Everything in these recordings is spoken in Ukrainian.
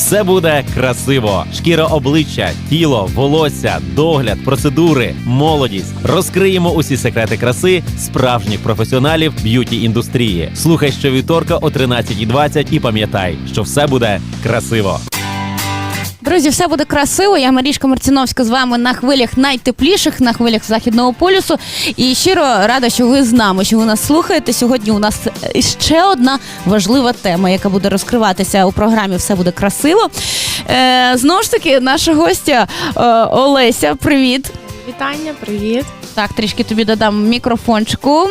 Все буде красиво. Шкіра обличчя, тіло, волосся, догляд, процедури, молодість. Розкриємо усі секрети краси справжніх професіоналів б'юті індустрії. Слухай щовівторка о 13.20 і пам'ятай, що все буде красиво. Друзі, все буде красиво. Я Марішка Марціновська з вами на хвилях найтепліших, на хвилях західного полюсу. І щиро рада, що ви з нами, що ви нас слухаєте. Сьогодні у нас ще одна важлива тема, яка буде розкриватися у програмі Все буде красиво. Е, знову ж таки, наша гостя е, Олеся. Привіт. Вітання, привіт. Так, трішки тобі додам мікрофончику.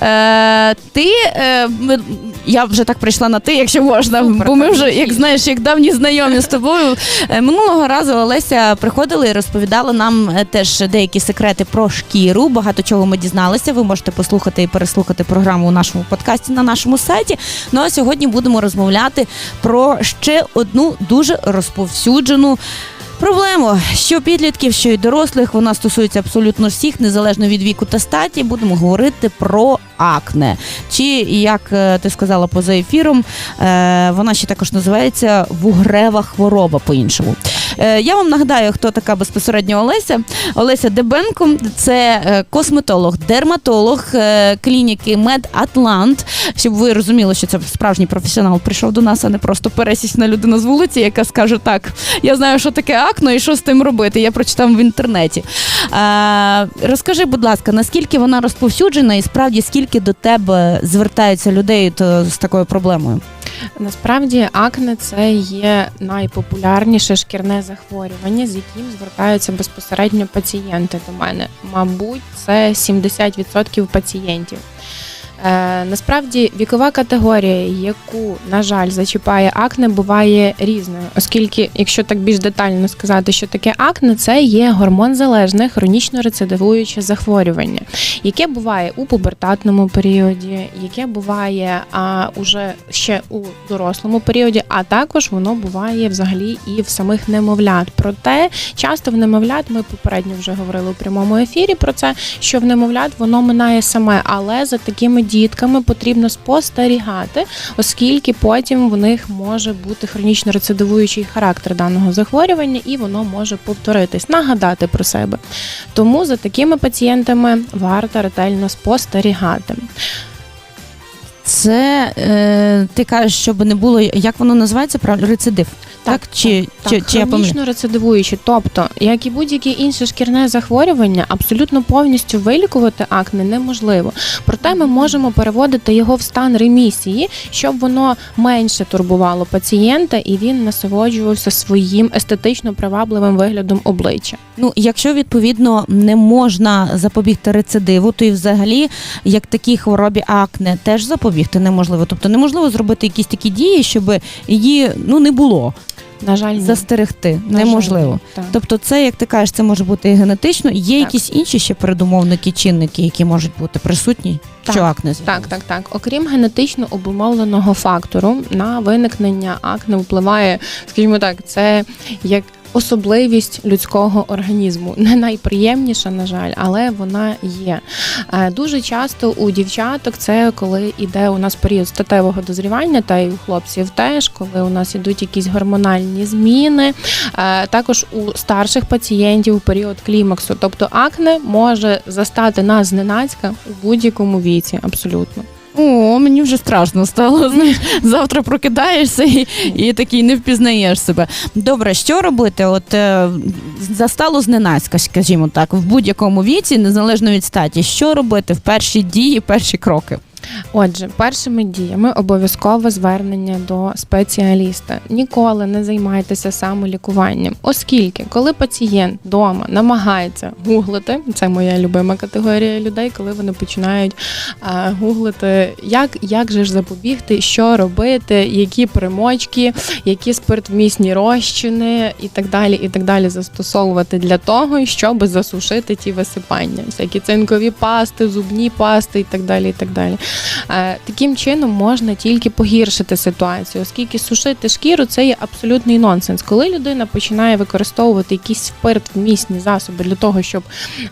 Е, ти е, ми- я вже так прийшла на ти, якщо можна, Супер, бо ми вже, як знаєш, як давні знайомі з тобою. Е, Минулого разу Олеся приходила і розповідала нам е, теж деякі секрети про шкіру. Багато чого ми дізналися. Ви можете послухати і переслухати програму у нашому подкасті на нашому сайті. Ну а сьогодні будемо розмовляти про ще одну дуже розповсюджену. Проблему, що підлітків, що й дорослих, вона стосується абсолютно всіх, незалежно від віку та статі. Будемо говорити про акне. Чи як е, ти сказала поза ефіром, е, вона ще також називається вугрева хвороба по-іншому. Е, Я вам нагадаю, хто така безпосередньо Олеся. Олеся Дебенко це косметолог, дерматолог клініки Медатлант. Щоб ви розуміли, що це справжній професіонал прийшов до нас, а не просто пересічна людина з вулиці, яка скаже так: я знаю, що таке акно і що з тим робити. Я прочитав в інтернеті. Розкажи, будь ласка, наскільки вона розповсюджена, і справді скільки до тебе звертаються людей то, з такою проблемою? Насправді акне це є найпопулярніше шкірне захворювання, з яким звертаються безпосередньо пацієнти до мене. Мабуть, це 70% пацієнтів. Е, насправді вікова категорія, яку, на жаль, зачіпає акне, буває різною, оскільки, якщо так більш детально сказати, що таке акне, це є гормонзалежне хронічно рецидивуюче захворювання, яке буває у пубертатному періоді, яке буває а, уже ще у дорослому періоді, а також воно буває взагалі і в самих немовлят. Проте часто в немовлят ми попередньо вже говорили у прямому ефірі про це, що в немовлят воно минає саме, але за такими дітками потрібно спостерігати, оскільки потім в них може бути хронічно рецидивуючий характер даного захворювання, і воно може повторитись, нагадати про себе. Тому за такими пацієнтами варто ретельно спостерігати. Це е, ти кажеш, щоб не було як воно називається? Рецидив. Так, чи, Так, чи, чи я хронічно рецидивуючі, тобто, як і будь-яке інше шкірне захворювання, абсолютно повністю вилікувати акне неможливо. Проте ми можемо переводити його в стан ремісії, щоб воно менше турбувало пацієнта і він насолоджувався своїм естетично привабливим виглядом обличчя. Ну, якщо відповідно не можна запобігти рецидиву, то і взагалі як такій хворобі акне теж запобігти неможливо. Тобто неможливо зробити якісь такі дії, щоб її ну не було. На жаль, ні. Застерегти На жаль, неможливо. ні. Тобто, це, як ти кажеш, це може бути і генетично. Є Так. якісь інші ще передумовники, чинники, які можуть бути присутні, Так, що акне Так, так, так. Окрім генетично обумовленого фактору, на виникнення акне впливає, скажімо так, це як особливість людського організму. Не найприємніша, на жаль, але вона є. Е, Дуже часто у дівчаток це коли іде у нас період статевого дозрівання, та й у хлопців теж, коли у нас ідуть якісь гормональні зміни. Е, Також у старших пацієнтів у період клімаксу. Тобто акне може застати нас зненацька у будь-якому віці, абсолютно. О, мені вже страшно стало. Знаєш, завтра прокидаєшся і, і такий не впізнаєш себе. Добре, що робити? От е, застало зненацька, скажімо так, в будь-якому віці, незалежно від статі. Що робити в перші дії, перші кроки? Отже, першими діями обов'язково звернення до спеціаліста. Ніколи не займайтеся самолікуванням, оскільки, коли пацієнт вдома намагається гуглити, це моя любима категорія людей, коли вони починають а, гуглити, як, як же ж запобігти, що робити, які примочки, які спиртвмісні розчини і так далі, і так далі застосовувати для того, щоб засушити ті висипання, всякі цинкові пасти, зубні пасти і так далі. і так далі. Е, Таким чином можна тільки погіршити ситуацію, оскільки сушити шкіру це є абсолютний нонсенс. Коли людина починає використовувати якісь спиртвмісні засоби для того, щоб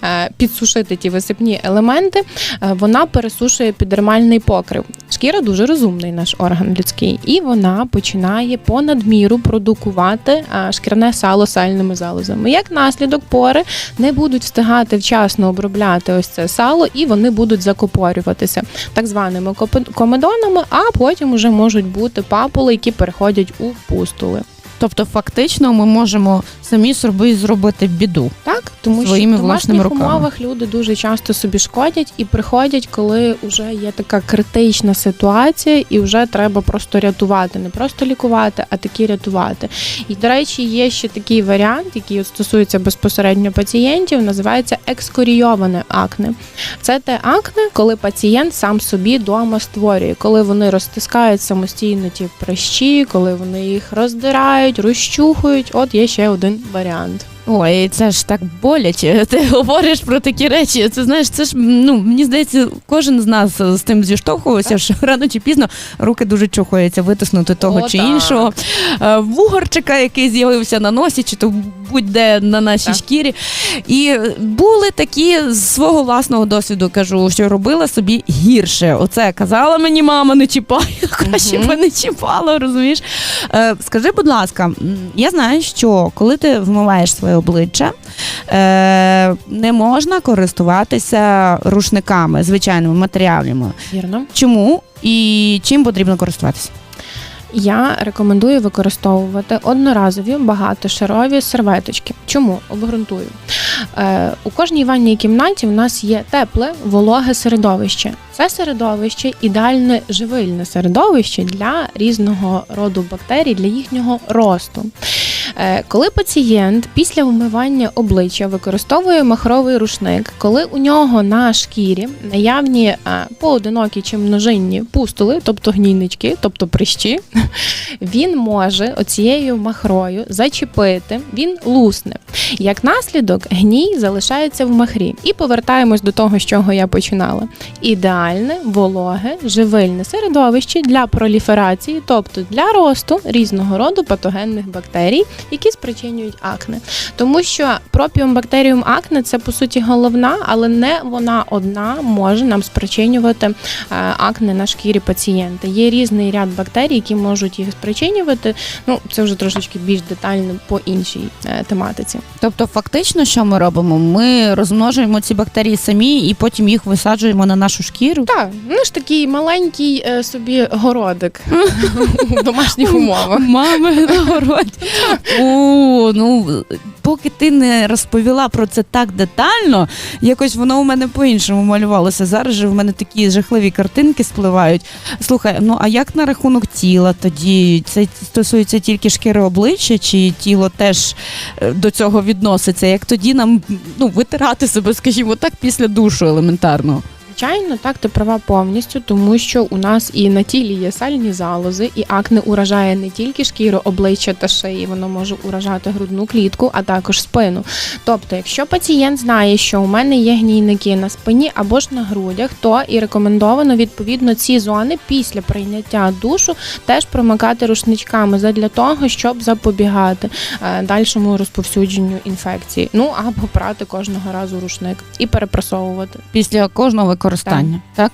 е, підсушити ті висипні елементи, е, вона пересушує епідермальний покрив. Шкіра дуже розумний наш орган людський, і вона починає понад міру продукувати шкірне сало сальними залозами. Як наслідок, пори не будуть встигати вчасно обробляти ось це сало, і вони будуть закопорюватися так званими комедонами, а потім вже можуть бути папули, які переходять у пустули. Тобто, фактично, ми можемо самі собі зробити біду. Так, тому Своїми що в власними руками. умовах люди дуже часто собі шкодять і приходять, коли вже є така критична ситуація, і вже треба просто рятувати, не просто лікувати, а таки рятувати. І до речі, є ще такий варіант, який стосується безпосередньо пацієнтів, називається екскорійоване акне. Це те акне, коли пацієнт сам собі дома створює, коли вони розтискають самостійно ті прищі, коли вони їх роздирають, розчухують. От є ще один варіант. Ой, це ж так боляче. Ти говориш про такі речі. Це знаєш, це ж ну мені здається, кожен з нас з тим зіштовхувався, що рано чи пізно руки дуже чухаються витиснути того О, чи так. іншого. Е, Вугорчика, який з'явився на носі, чи то будь-де на нашій Так. шкірі. І були такі з свого власного досвіду, кажу, що робила собі гірше. Оце казала мені мама, не чіпай, краще би не чіпала, розумієш? Е, скажи, будь ласка, я знаю, що коли ти вмиваєш своє обличчя, е, не можна користуватися рушниками, звичайними матеріалами. Вірно. Чому і чим потрібно користуватися? Я рекомендую використовувати одноразові багатошарові серветочки. Чому обґрунтую? Е, у кожній ванній кімнаті в нас є тепле, вологе середовище. Це середовище ідеальне живильне середовище для різного роду бактерій, для їхнього росту. Е, Коли пацієнт після вмивання обличчя використовує махровий рушник, коли у нього на шкірі наявні е, поодинокі чи множинні пустули, тобто гнійнички, тобто прищі, він може оцією махрою зачепити, він лусне. Як наслідок, гній залишається в махрі. І повертаємось до того, з чого я починала. Ідеальне, вологе, живильне середовище для проліферації, тобто для росту різного роду патогенних бактерій, які спричинюють акне. Тому що пропіумбактеріум акне це по суті головна, але не вона одна може нам спричинювати е, акне на шкірі пацієнта. Є різний ряд бактерій, які можуть їх спричинювати. Ну це вже трошечки більш детально по іншій е, тематиці. Тобто, фактично, що ми робимо? Ми розмножуємо ці бактерії самі і потім їх висаджуємо на нашу шкіру. Так, ну ж такий маленький е, собі городик у домашніх умовах. Мами на городі. О, ну поки ти не розповіла про це так детально, якось воно у мене по-іншому малювалося. Зараз же в мене такі жахливі картинки спливають. Слухай, ну а як на рахунок тіла тоді? Це стосується тільки шкіри обличчя, чи тіло теж е, до цього відноситься? Як тоді нам ну, витирати себе, скажімо так, після душу елементарно? Звичайно, так ти права повністю, тому що у нас і на тілі є сальні залози, і акне уражає не тільки шкіру обличчя та шиї, воно може уражати грудну клітку, а також спину. Тобто, якщо пацієнт знає, що у мене є гнійники на спині або ж на грудях, то і рекомендовано відповідно ці зони після прийняття душу теж промикати рушничками задля того, щоб запобігати е, дальшому розповсюдженню інфекції. Ну або прати кожного разу рушник і перепрасовувати. після кожного використання. Так.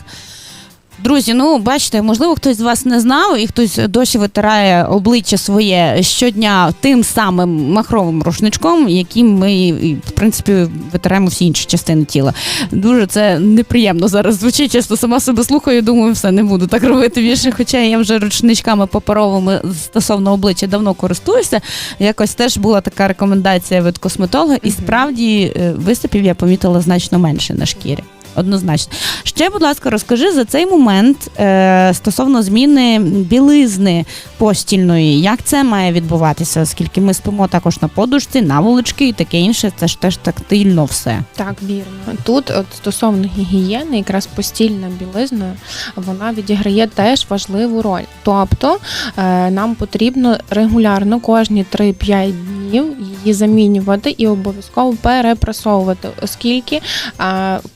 Друзі, ну бачите, можливо, хтось з вас не знав, і хтось досі витирає обличчя своє щодня тим самим махровим рушничком, яким ми, в принципі, витираємо всі інші частини тіла. Дуже це неприємно зараз звучить. Чесно, сама себе слухаю, думаю, все не буду так робити більше. Хоча я вже рушничками паперовими стосовно обличчя давно користуюся. Якось теж була така рекомендація від косметолога, і справді е, виступів я помітила значно менше на шкірі. Однозначно. Ще, будь ласка, розкажи за цей момент е, стосовно зміни білизни постільної. Як це має відбуватися? Оскільки ми спимо також на подушці, наволочки і таке інше, це ж теж тактильно все. Так, вірно. Тут, от стосовно гігієни, якраз постільна білизна, вона відіграє теж важливу роль. Тобто е, нам потрібно регулярно кожні 3-5 днів її замінювати і обов'язково перепрасовувати, оскільки а, у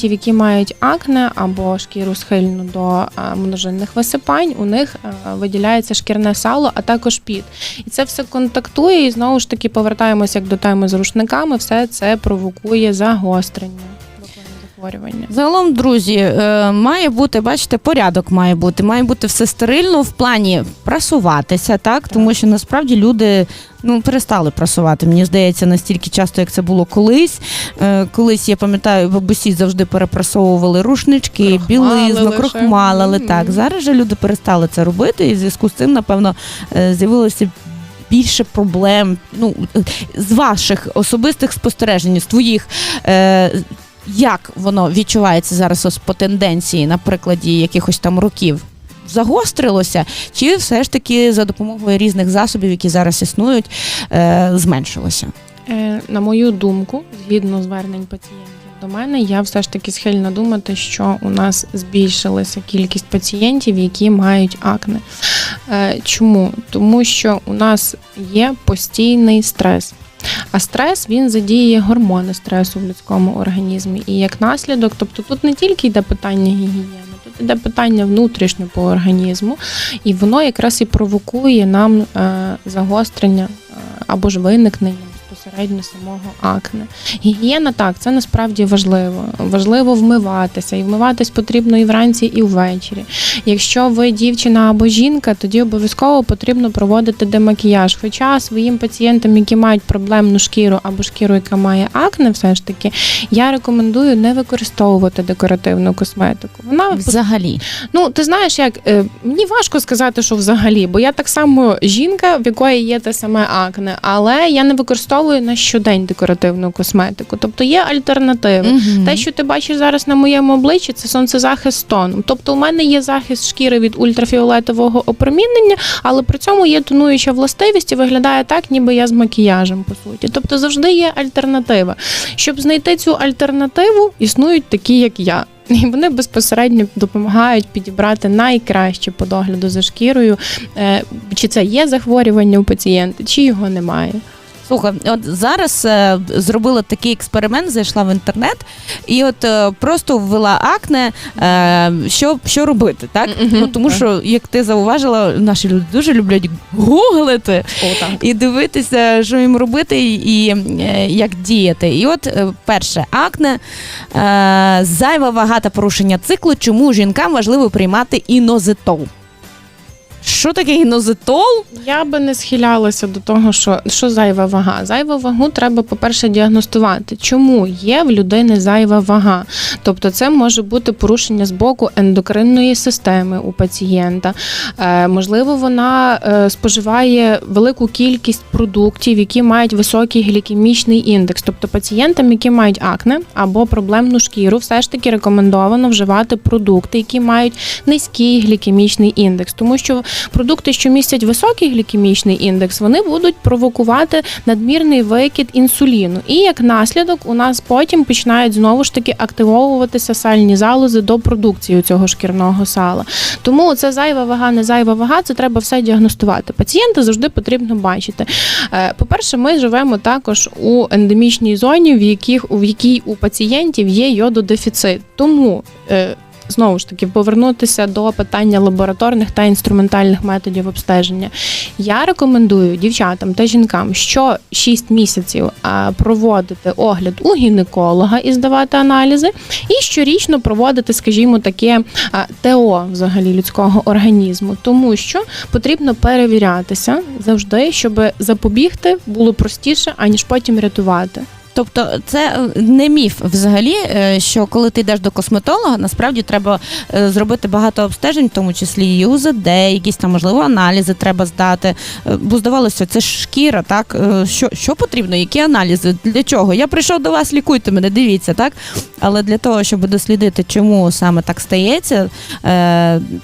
пацієнтів, які мають акне або шкіру схильну до множинних висипань, у них виділяється шкірне сало, а також піт. І це все контактує, і знову ж таки повертаємося як до теми з рушниками. Все це провокує загострення захворювання. Загалом, друзі, е, має бути, бачите, порядок має бути. Має бути все стерильно в плані прасуватися, так? Тому що насправді люди ну, перестали прасувати. Мені здається, настільки часто, як це було колись. Е, Колись, я пам'ятаю, бабусі завжди перепрасовували рушнички, білизну, крохмалили. Мгм. Так, зараз же люди перестали це робити, і в зв'язку з цим, напевно, е, з'явилося. Більше проблем ну з ваших особистих спостережень, з твоїх е, як воно відчувається зараз ось по тенденції на прикладі якихось там років? Загострилося, чи все ж таки за допомогою різних засобів, які зараз існують, е, зменшилося? Е, На мою думку, згідно звернень пацієнтів до мене, я все ж таки схильна думати, що у нас збільшилася кількість пацієнтів, які мають акне. Е, Чому? Тому що у нас є постійний стрес. А стрес він задіє гормони стресу в людському організмі. І як наслідок, тобто тут не тільки йде питання гігієни, тут йде питання внутрішньо по організму, і воно якраз і провокує нам е, загострення е, або ж виникнення безпосередньо самого акне. Гігієна так, це насправді важливо. Важливо вмиватися, і вмиватись потрібно і вранці, і ввечері. Якщо ви дівчина або жінка, тоді обов'язково потрібно проводити демакіяж. Хоча своїм пацієнтам, які мають проблемну шкіру або шкіру, яка має акне, все ж таки, я рекомендую не використовувати декоративну косметику. Вона Взагалі, Ну, ти знаєш, як е, мені важко сказати, що взагалі, бо я так само жінка, в якої є те саме акне, але я не використовую на щодень декоративну косметику. Тобто є альтернативи. Мгм. Те, що ти бачиш зараз на моєму обличчі, це сонцезахист тоном. Тобто, у мене є захист шкіри від ультрафіолетового опромінення, але при цьому є тонуюча властивість і виглядає так, ніби я з макіяжем, по суті. Тобто завжди є альтернатива. Щоб знайти цю альтернативу, існують такі, як я. І вони безпосередньо допомагають підібрати найкраще по догляду за шкірою, е, чи це є захворювання у пацієнта, чи його немає. Слухай, от зараз е, зробила такий експеримент, зайшла в інтернет і от е, просто ввела акне, е, що, що робити, так? Ну тому що, як ти зауважила, наші люди дуже люблять гуглити. О, так. і дивитися, що їм робити, і е, як діяти. І от е, перше, акне, е, зайва вага та порушення циклу. Чому жінкам важливо приймати інозитол? Що таке інозитол? Я би не схилялася до того, що, що зайва вага. Зайву вагу треба, по-перше, діагностувати. Чому є в людини зайва вага? Тобто, це може бути порушення з боку ендокринної системи у пацієнта. Е, можливо, вона е, споживає велику кількість продуктів, які мають високий глікемічний індекс. Тобто пацієнтам, які мають акне або проблемну шкіру, все ж таки рекомендовано вживати продукти, які мають низький глікемічний індекс, тому що продукти, що містять високий глікемічний індекс, вони будуть провокувати надмірний викид інсуліну. І як наслідок, у нас потім починають знову ж таки активовуватися сальні залози до продукції цього шкірного сала. Тому це зайва вага, не зайва вага, це треба все діагностувати. Пацієнта завжди потрібно бачити. Е, По-перше, ми живемо також у ендемічній зоні, в яких в якій у пацієнтів є йододефіцит. Тому е, Знову ж таки, повернутися до питання лабораторних та інструментальних методів обстеження. Я рекомендую дівчатам та жінкам що 6 місяців проводити огляд у гінеколога і здавати аналізи, і щорічно проводити, скажімо, таке ТО взагалі людського організму, тому що потрібно перевірятися завжди, щоб запобігти було простіше, аніж потім рятувати. Тобто, це е, не міф взагалі, е, що коли ти йдеш до косметолога, насправді треба е, зробити багато обстежень, в тому числі і УЗД, якісь там можливо аналізи треба здати. Бо здавалося, це ж шкіра, так що, що потрібно, які аналізи? Для чого? Я прийшов до вас, лікуйте мене, дивіться, так. Але для того, щоб дослідити, чому саме так стається,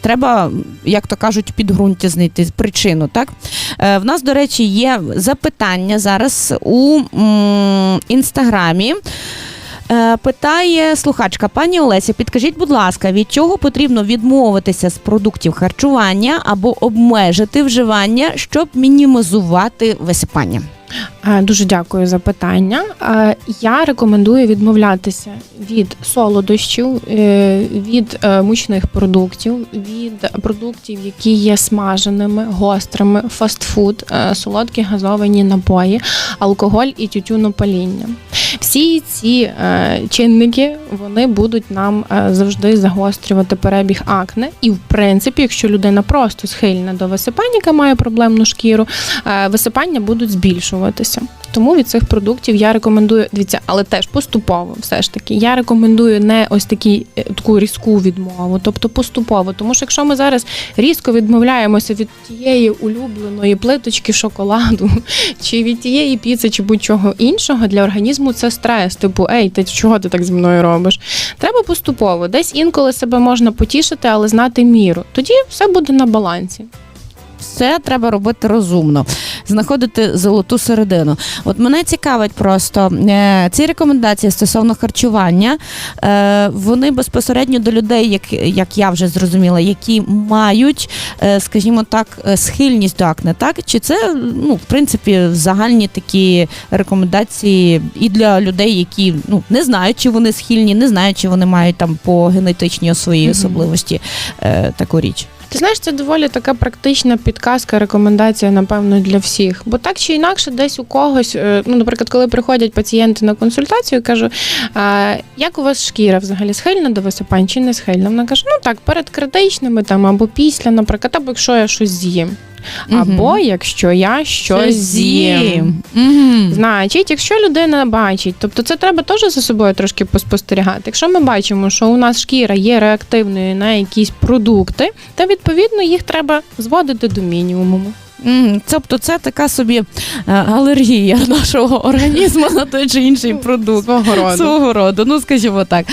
треба, як то кажуть, підґрунтя знайти причину. Так в нас, до речі, є запитання зараз у м, інстаграмі. Е, Питає слухачка пані Олеся, підкажіть, будь ласка, від чого потрібно відмовитися з продуктів харчування або обмежити вживання, щоб мінімізувати висипання? Е, Дуже дякую за питання. Е, Я рекомендую відмовлятися від солодощів, е, від мучних продуктів, від продуктів, які є смаженими, гострими, фастфуд, солодкі газовані напої, алкоголь і тютюнопаління. Всі ці чинники вони будуть нам завжди загострювати перебіг акне. І, в принципі, якщо людина просто схильна до висипання, яка має проблемну шкіру, висипання будуть збільшуватися. Тому від цих продуктів я рекомендую дивіться, але теж поступово, все ж таки. Я рекомендую не ось такі е, таку різку відмову, тобто поступово. Тому що якщо ми зараз різко відмовляємося від тієї улюбленої плиточки шоколаду, чи від тієї піци, чи будь-чого іншого, для організму це стрес. Типу, ей, ти чого ти так зі мною робиш? Треба поступово. Десь інколи себе можна потішити, але знати міру. Тоді все буде на балансі. Все треба робити розумно, знаходити золоту середину. От мене цікавить просто е, ці рекомендації стосовно харчування. Е, вони безпосередньо до людей, як, як я вже зрозуміла, які мають, е, скажімо так, схильність до акне, так? Чи це ну, в принципі загальні такі рекомендації і для людей, які ну не знають, чи вони схильні, не знають, чи вони мають там по генетичній своїй Мгм. особливості таку річ. Ти знаєш, це доволі така практична підказка, рекомендація, напевно, для всіх. Бо так чи інакше, десь у когось, е, ну, наприклад, коли приходять пацієнти на консультацію, кажу, як у вас шкіра взагалі схильна до висипань чи не схильна? Вона каже, ну так, перед критичними там або після, наприклад, або якщо я щось з'їм. Або якщо я щось з'їм. Значить, якщо людина бачить, тобто це треба теж за собою трошки поспостерігати. Якщо ми бачимо, що у нас шкіра є реактивною на якісь продукти, то відповідно їх треба зводити до мінімуму. Тобто це така собі е, алергія нашого організму на той чи інший продукт. Свого роду. Свого роду, ну скажімо так.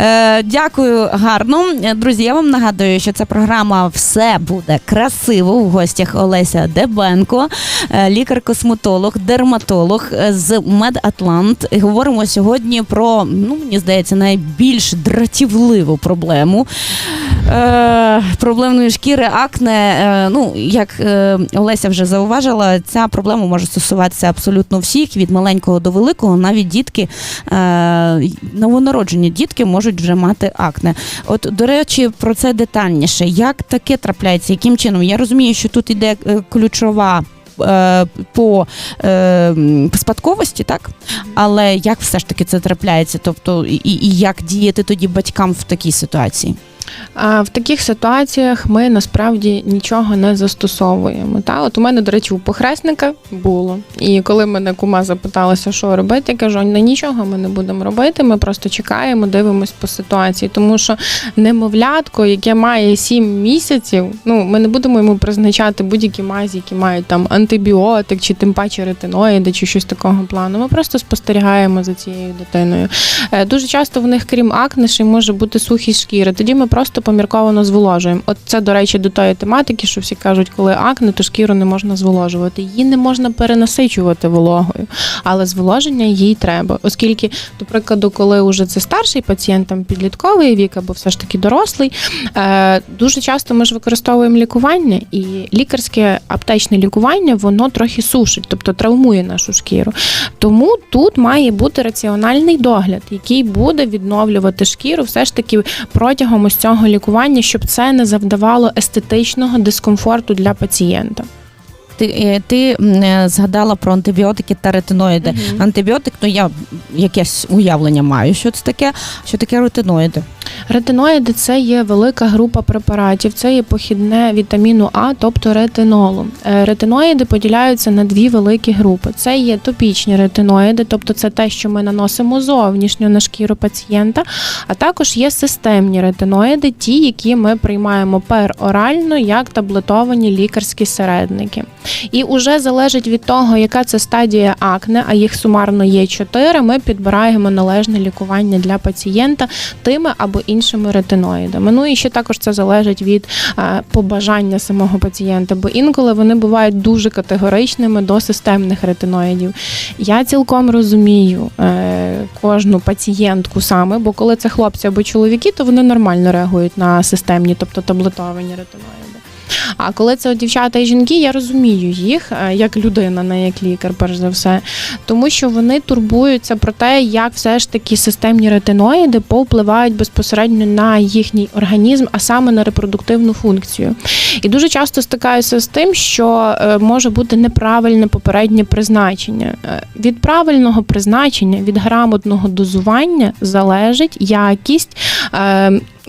Е, дякую гарно. Друзі, я вам нагадую, що ця програма все буде красиво. У гостях Олеся Дебенко, е, лікар-косметолог, дерматолог з Медатлант. Говоримо сьогодні про, ну мені здається, найбільш дратівливу проблему. Е, проблемної шкіри, акне. Е, ну, як е, Олеся вже зауважила, ця проблема може стосуватися абсолютно всіх, від маленького до великого, навіть дітки, е, новонароджені дітки можуть вже мати акне. От, до речі, про це детальніше. Як таке трапляється? Яким чином? Я розумію, що тут іде ключова. По е, спадковості, так але як все ж таки це трапляється? Тобто, і, і як діяти тоді батькам в такій ситуації? В таких ситуаціях ми насправді нічого не застосовуємо. Та от у мене, до речі, у похресника було. І коли мене кума запиталася, що робити, я кажу, «Ні, нічого ми не будемо робити. Ми просто чекаємо, дивимось по ситуації. Тому що немовлятко, яке має 7 місяців, ну ми не будемо йому призначати будь-які мазі, які мають там антибіотик, чи тим паче ретиноїди, чи щось такого плану. Ми просто спостерігаємо за цією дитиною. Е, Дуже часто в них, крім акне, ще може бути сухість шкіри. Тоді ми помірковано зволожуємо. От це, до речі, до тої тематики, що всі кажуть, коли акне, то шкіру не можна зволожувати. Її не можна перенасичувати вологою, але зволоження їй треба, оскільки, до прикладу, коли уже це старший пацієнт, там підлітковий вік або все ж таки дорослий, е, дуже часто ми ж використовуємо лікування, і лікарське аптечне лікування воно трохи сушить, тобто травмує нашу шкіру. Тому тут має бути раціональний догляд, який буде відновлювати шкіру все ж таки протягом ось цього лікування, щоб це не завдавало естетичного дискомфорту для пацієнта. Ти, е, ти е, згадала про антибіотики та ретиноїди. Мгм. Антибіотик, ну я якесь уявлення маю, що це таке, що таке ретиноїди. Ретиноїди це є велика група препаратів. Це є похідне вітаміну А, тобто ретинолу. Е, Ретиноїди поділяються на дві великі групи. Це є топічні ретиноїди, тобто це те, що ми наносимо зовнішньо на шкіру пацієнта. А також є системні ретиноїди, ті, які ми приймаємо перорально, як таблетовані лікарські середники. І уже залежить від того, яка це стадія акне, а їх сумарно є чотири. Ми підбираємо належне лікування для пацієнта тими або іншими ретиноїдами. Ну і ще також це залежить від е, побажання самого пацієнта, бо інколи вони бувають дуже категоричними до системних ретиноїдів. Я цілком розумію е, кожну пацієнтку саме, бо коли це хлопці або чоловіки, то вони нормально реагують на системні, тобто таблетовані ретиноїди. А коли це дівчата і жінки, я розумію їх е, як людина, не як лікар, перш за все, тому що вони турбуються про те, як все ж таки системні ретиноїди повпливають безпосередньо на їхній організм, а саме на репродуктивну функцію. І дуже часто стикаюся з тим, що е, може бути неправильне попереднє призначення. Е, Від правильного призначення, від грамотного дозування залежить якість.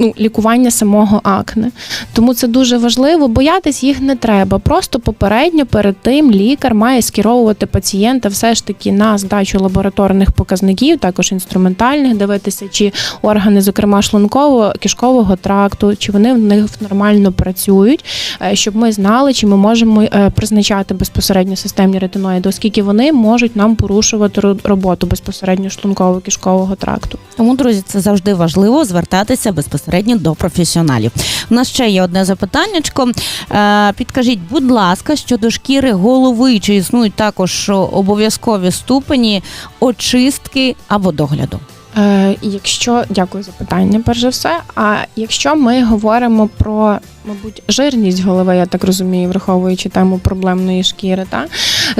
Ну, лікування самого акне. Тому це дуже важливо. Боятись їх не треба. Просто попередньо перед тим лікар має скеровувати пацієнта все ж таки на здачу лабораторних показників, також інструментальних, дивитися, чи органи, зокрема шлунково-кишкового тракту, чи вони в них нормально працюють, е, щоб ми знали, чи ми можемо е, призначати безпосередньо системні ретиноїди, оскільки вони можуть нам порушувати ро- роботу безпосередньо шлунково-кишкового тракту. Тому, друзі, це завжди важливо звертатися безпосередньо до професіоналів. У нас ще є одне запитаннячко. Е, Підкажіть, будь ласка, щодо шкіри голови, чи існують також обов'язкові ступені очистки або догляду? Е, якщо дякую за питання, перш за все. А якщо ми говоримо про, мабуть, жирність голови, я так розумію, враховуючи тему проблемної шкіри, та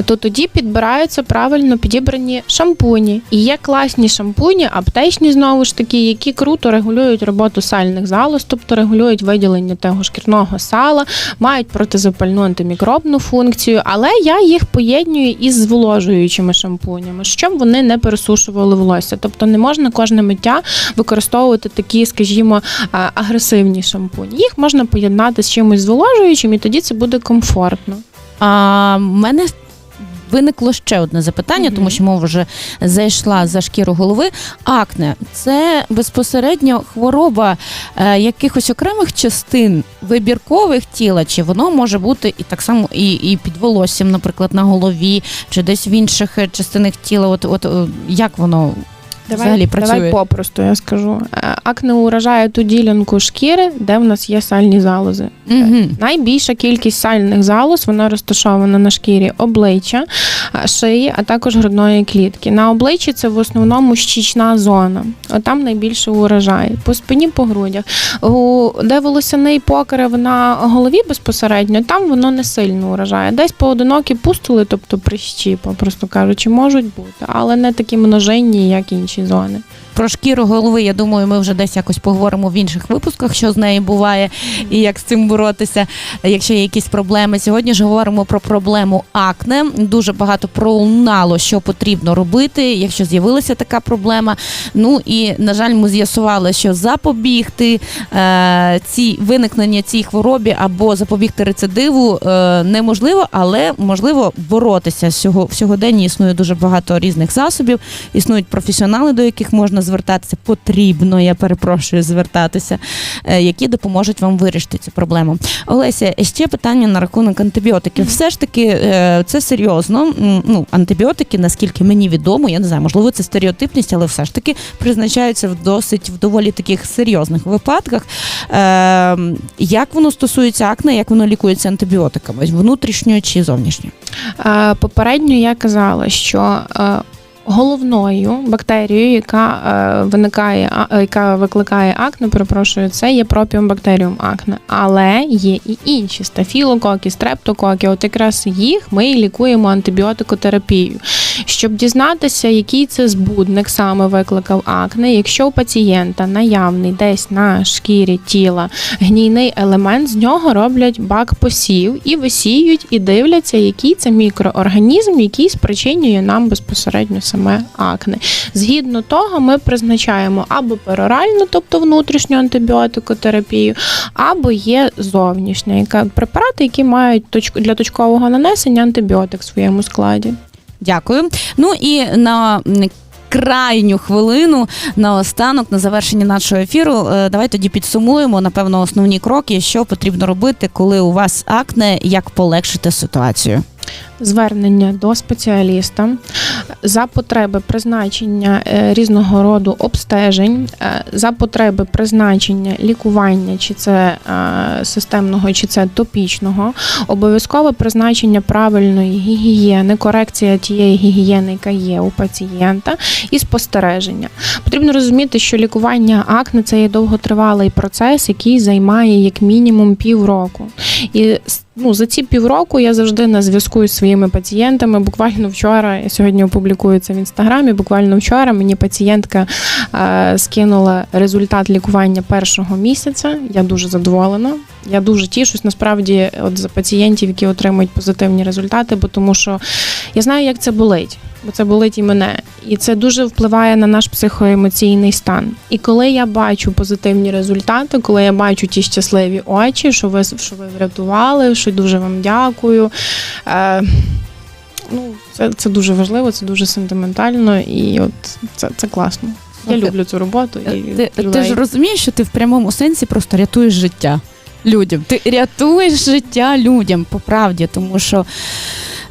то тоді підбираються правильно підібрані шампуні. І є класні шампуні, аптечні знову ж таки, які круто регулюють роботу сальних залоз, тобто регулюють виділення того шкірного сала, мають протизапальну антимікробну функцію, але я їх поєднюю із зволожуючими шампунями, щоб вони не пересушували волосся. Тобто не можна кожне миття використовувати такі, скажімо, агресивні шампуні. Їх можна поєднати з чимось зволожуючим, і тоді це буде комфортно. А мене виникло ще одне запитання, Мгм. тому що мова вже зайшла за шкіру голови. Акне це безпосередньо хвороба е, якихось окремих частин вибіркових тіла, чи воно може бути і так само і, і під волоссям, наприклад, на голові, чи десь в інших е, частинах тіла. От, от е, як воно взагалі працює? давай попросту, я скажу. Е, Акне уражає ту ділянку шкіри, де в нас є сальні залози. Угу. Найбільша кількість сальних залоз вона розташована на шкірі обличчя, шиї, а також грудної клітки. На обличчі це в основному щічна зона. Там найбільше урожай. По спині, по грудях. Де волосяний покрив на голові безпосередньо, там воно не сильно урожає. Десь поодинокі пустули, тобто прищі, просто кажучи, можуть бути, але не такі множинні, як інші зони. Про шкіру голови, я думаю, ми вже десь якось поговоримо в інших випусках, що з нею буває і як з цим боротися, якщо є якісь проблеми. Сьогодні ж говоримо про проблему акне. Дуже багато пролунало, що потрібно робити, якщо з'явилася така проблема. Ну і на жаль, ми з'ясували, що запобігти е, цій виникнення цій хворобі або запобігти рецидиву е, неможливо, але можливо боротися. Сього в існує дуже багато різних засобів. Існують професіонали, до яких можна звертатися. Потрібно, я перепрошую, звертатися, е, які допоможуть вам вирішити цю проблему. Олеся, ще питання на рахунок антибіотиків. Все ж таки, е, це серйозно. Ну, антибіотики, наскільки мені відомо, я не знаю, можливо, це стереотипність, але все ж таки призначаються в досить в доволі таких серйозних випадках. Е, Як воно стосується акне, як воно лікується антибіотиками, внутрішньо чи зовнішньо? Е, Попередньо я казала, що головною бактерією, яка е, виникає, а- е, яка викликає акне, перепрошую, це є пропіумбактеріум акне. Але є і інші стафілококи, стрептококи. От якраз їх ми лікуємо антибіотикотерапією. Щоб дізнатися, який це збудник саме викликав акне, якщо у пацієнта наявний десь на шкірі тіла гнійний елемент, з нього роблять бак посів і висіють, і дивляться, який це мікроорганізм, який спричинює нам безпосередньо саме акне. Згідно того, ми призначаємо або пероральну, тобто внутрішню антибіотикотерапію, або є зовнішня, яка препарати, які мають точку для точкового нанесення антибіотик в своєму складі. Дякую. Ну і на крайню хвилину на останок, на завершення нашого ефіру, е, давай тоді підсумуємо напевно основні кроки, що потрібно робити, коли у вас акне, як полегшити ситуацію. Звернення до спеціаліста, за потреби призначення е, різного роду обстежень, е, за потреби призначення лікування, чи це е, системного, чи це топічного, обов'язкове призначення правильної гігієни, корекція тієї гігієни, яка є у пацієнта, і спостереження. Потрібно розуміти, що лікування акне це є довготривалий процес, який займає як мінімум півроку. І ну, за ці півроку я завжди на зв'язку із своїми пацієнтами. Буквально вчора, я сьогодні опублікую це в інстаграмі. Буквально вчора мені пацієнтка е, скинула результат лікування першого місяця. Я дуже задоволена. Я дуже тішусь насправді от за пацієнтів, які отримують позитивні результати, бо тому що я знаю, як це болить. Бо це болить і мене, і це дуже впливає на наш психоемоційний стан. І коли я бачу позитивні результати, коли я бачу ті щасливі очі, що ви що ви врятували, що дуже вам дякую. Е, ну, це, це дуже важливо, це дуже сентиментально, і от це, це класно. Я Слухай, люблю цю роботу. І Ти, ти ж розумієш, що ти в прямому сенсі просто рятуєш життя людям. Ти рятуєш життя людям по правді, тому що.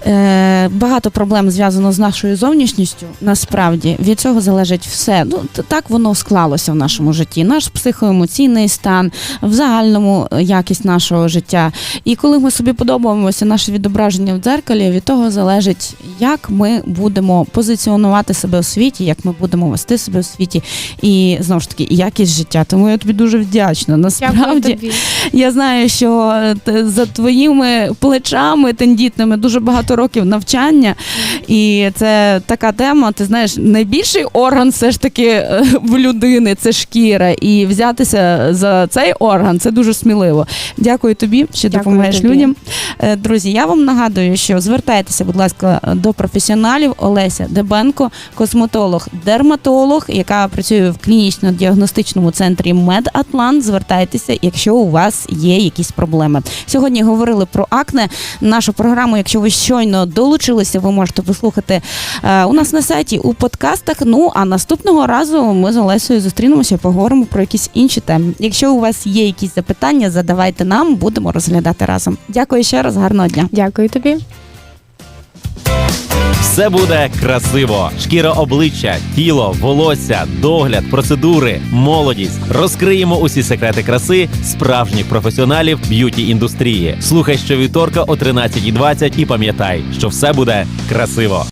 Е, багато проблем зв'язано з нашою зовнішністю. Насправді від цього залежить все. Ну так воно склалося в нашому житті. Наш психоемоційний стан, в загальному е, якість нашого життя. І коли ми собі подобаємося, наше відображення в дзеркалі, від того залежить, як ми будемо позиціонувати себе у світі, як ми будемо вести себе у світі, і знову ж таки якість життя. Тому я тобі дуже вдячна. Насправді тобі. я знаю, що е, за твоїми плечами тендітними дуже багато років навчання, і це така тема. Ти знаєш, найбільший орган все ж таки е, в людини це шкіра, і взятися за цей орган це дуже сміливо. Дякую тобі, що Дякую допомагаєш тобі. людям. Е, Друзі, я вам нагадую, що звертайтеся, будь ласка, до професіоналів Олеся Дебенко, косметолог, дерматолог, яка працює в клінічно-діагностичному центрі Медатлант. Звертайтеся, якщо у вас є якісь проблеми. Сьогодні говорили про акне. Нашу програму, якщо ви щойно долучилися, ви можете послухати е, у нас на сайті у подкастах. Ну а наступного разу ми з Олесею зустрінемося, поговоримо про якісь інші теми. Якщо у вас є якісь запитання, задавайте нам, будемо розглядати разом. Дякую ще раз, гарного дня. Дякую тобі. Все буде красиво. Шкіра обличчя, тіло, волосся, догляд, процедури, молодість. Розкриємо усі секрети краси справжніх професіоналів б'юті індустрії. Слухай щовівторка о 13.20 і пам'ятай, що все буде красиво.